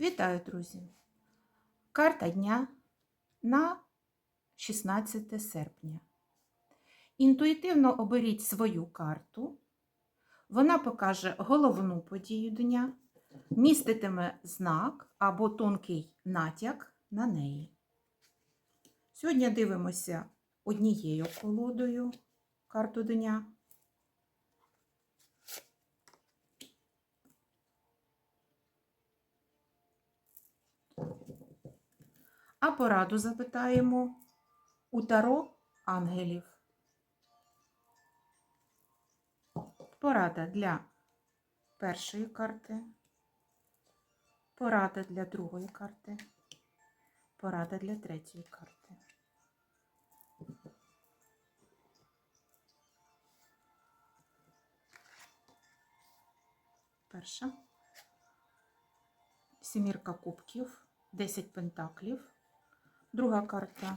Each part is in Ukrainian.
Вітаю, друзі! Карта дня на 16 серпня. Інтуїтивно оберіть свою карту. Вона покаже головну подію дня, міститиме знак або тонкий натяк на неї. Сьогодні дивимося однією колодою карту дня. А пораду запитаємо у Таро ангелів. Порада для першої карти, порада для другої карти, порада для третьої карти. Перша. Сімірка кубків, 10 пентаклів. Друга карта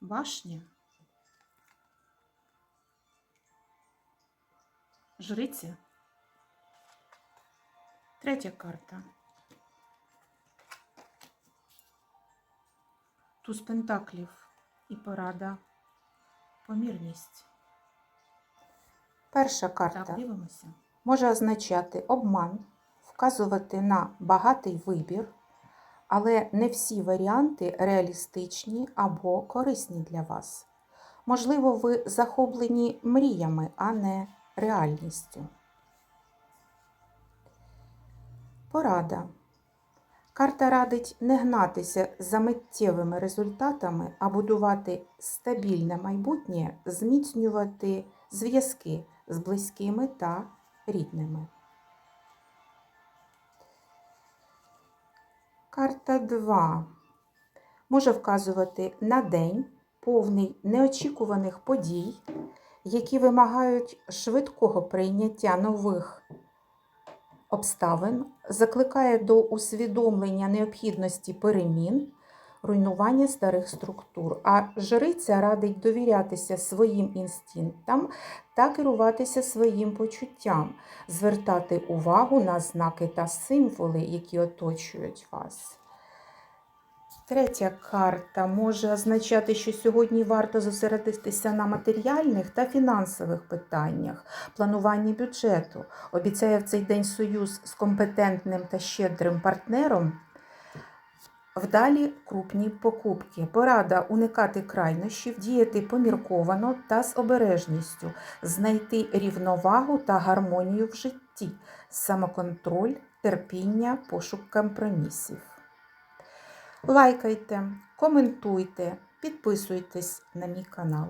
башня. Жриця. Третя карта. Туз пентаклів і порада помірність. Перша карта Так, дивимося. може означати обман, вказувати на багатий вибір, але не всі варіанти реалістичні або корисні для вас. Можливо, ви захоплені мріями, а не реальністю. Порада. Карта радить не гнатися за миттєвими результатами, а будувати стабільне майбутнє, зміцнювати зв'язки з близькими та рідними. Карта 2 може вказувати на день, повний неочікуваних подій, які вимагають швидкого прийняття нових обставин, закликає до усвідомлення необхідності перемін, руйнування старих структур. А жриця радить довірятися своїм інстинктам та керуватися своїм почуттям, звертати увагу на знаки та символи, які оточують вас. Третя карта може означати, що сьогодні варто зосередитися на матеріальних та фінансових питаннях, плануванні бюджету. Обіцяє в цей день союз з компетентним та щедрим партнером. Вдалі крупні покупки. Порада уникати крайнощів, діяти помірковано та з обережністю, знайти рівновагу та гармонію в житті, самоконтроль, терпіння, пошук компромісів. Лайкайте, коментуйте, підписуйтесь на мій канал.